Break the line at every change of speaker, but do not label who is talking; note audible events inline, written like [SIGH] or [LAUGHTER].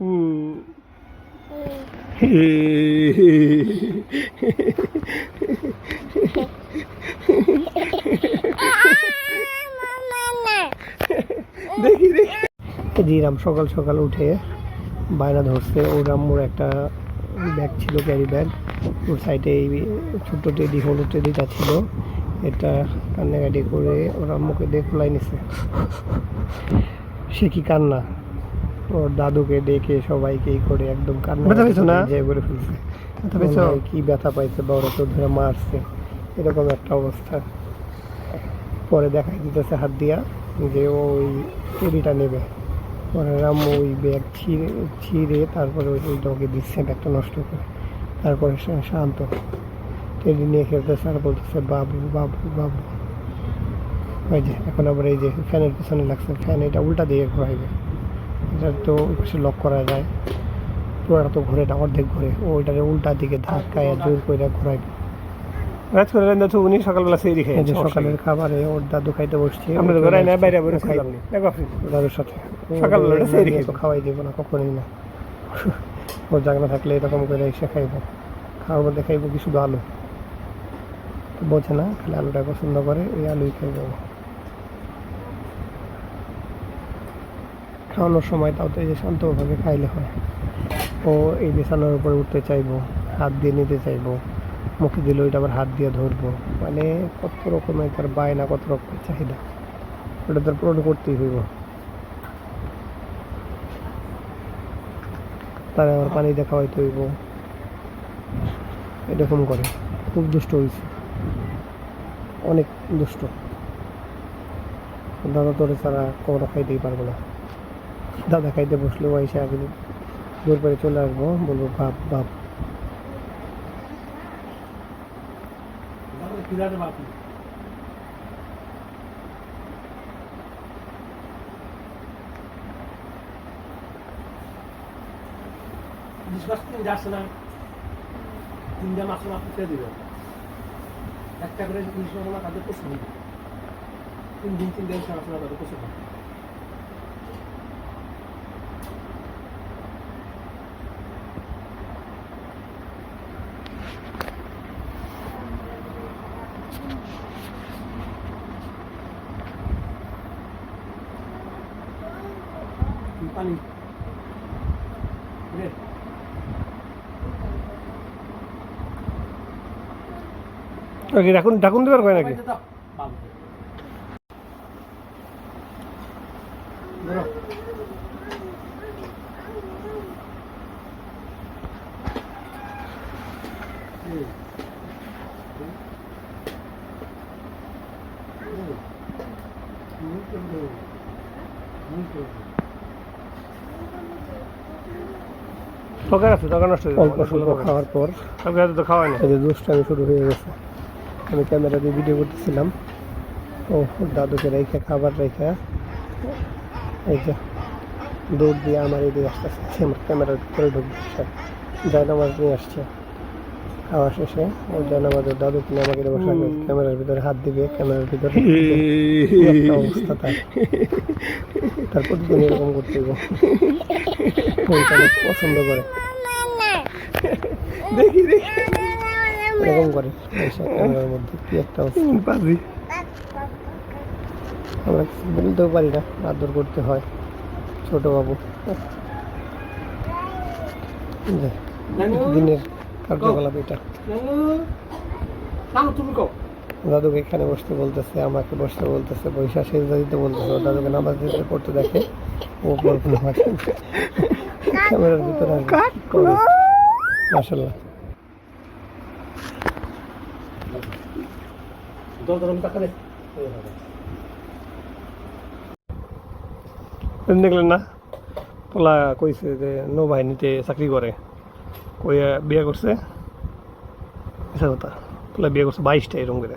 [LAUGHS] দেখি দেখি। সকাল সকাল উঠে বায়না ধরছে। ওর আম্মুর একটা ব্যাগ ছিল ক্যারি ব্যাগ ওর সাইডে এই ছোট্ট টেডি হলুদ টেডিটা ছিল। এটা কান্নাকাটি করে ওর আম্মুকে দিয়ে খোলাই নিছে সে কি কান্না? ওর দাদুকে ডেকে সবাইকে করে একদম কান্না
ব্যথা পেয়েছ না?
যে করে ফেলছে।
ব্যথা পেয়েছ?
কি ব্যথা পাইছে বা ওরা তো ধরে মারছে। এরকম একটা অবস্থা। পরে দেখাই দিতেছে হাত দিয়া যে ওই চুরিটা নেবে। পরে রাম্মু ওই ব্যাগ ছিঁড়ে ছিঁড়ে তারপরে ওই ডগে দিচ্ছে ব্যাগটা নষ্ট করে। তারপরে শান্ত। টেডি নিয়ে খেলতেছে আর বলতেছে বাবু বাবু বাবু। ওই যে এখন আবার এই যে ফ্যানের পিছনে লাগছে। ফ্যান এটা উল্টা দিয়ে ঘোরাইবে। তো ওই পাশে লক করা যায়। পুরোটা তো ঘুরে না অর্ধেক ঘুরে। ওইটারে উল্টা দিকে ধাক্কায় জোর করে ঘোরাইবে
রাত করে তো উনি সকালবেলা সেই
এই যে সকালের খাবারে ওর দাদু খাইতে বসছে
আমরা তো না বাইরে খাইলাম দেখো
দাদুর সাথে।
সকালবেলা সেরে খাইবো।
তো খাওয়াই দিব না কখনোই না। ওর জাগনা থাকলে এরকম করে এসে খাইবো। খাওয়ার মধ্যে খাইবো কি শুধু আলু? বোঝে না খালি আলুটা পছন্দ করে ওই আলুই খাইবো। খাওয়ানোর সময় তাও তো এই যে শান্তভাবে খাইলে হয়। ও এই বিছানার উপরে উঠতে চাইব, হাত দিয়ে নিতে চাইব, মুখে দিলে ওইটা আবার হাত দিয়ে ধরবো। মানে কত রকমের তার বায়না, কত রকমের চাহিদা। ওটা তার পূরণ করতেই হইব। তার আবার পানি দেখা হয়তো হইব এরকম করে। খুব দুষ্ট হয়েছে অনেক দুষ্ট। দাদা তোরে ছাড়া কখনো খাইতেই পারব না। দাদা খাইতে বসলেও এসে আগে দূর পরে চলে আসব, বলব, বাপ বাপ।
বিশ্বাস না। একটা করে ইলিশ তিন দিন তিন দিন মাছ তাদের পছন্দ পানি।
ওকে ডাকুন ডাকুন দেবার কয় নাকি?
দোকান আছে দোকান নষ্ট
অল্প স্বল্প খাওয়ার পর
আমি তো খাওয়াই না
এই যে দুষ্টামি শুরু হয়ে গেছে। আমি ক্যামেরা দিয়ে ভিডিও করতেছিলাম। ও দাদুকে রেখে খাবার রেখে এই যে দৌড় দিয়ে আমার এদিকে আসতেছে। আমার ক্যামেরার ভিতরে ঢুকছে। জায়নামাজ নিয়ে আসছে। খাওয়া শেষে ও জয়নামাজের দাদু কিনে আমাকে বসাবে ক্যামেরার ভিতরে হাত দিবে ক্যামেরার ভিতরে। অবস্থা তার। তার প্রতিদিন এরকম করতে পছন্দ করে।
দেখি দেখি।
এরকম করে। ক্যামেরার মধ্যে কি একটা অবস্থা। আমরা বলতেও পারি না আদর করতে হয়। ছোট বাবু। দিনের কার্যকলাপ এটা। দাদুকে এখানে বসতে বলতেছে আমাকে বসতে বলতেছে বৈশা সেজদা দিতে বলতেছে। দাদুকে নামাজ দিতে পড়তে দেখে ও ক্যামেরার ভিতরে মাসাল্লাহ
টাকা দে
দেখলেন না? পোলা কইছে যে নৌবাহিনীতে চাকরি করে। কইয়া বিয়ে করছে? আচ্ছা কথা। পোলা বিয়ে করছে বাইশটা এরকম করে।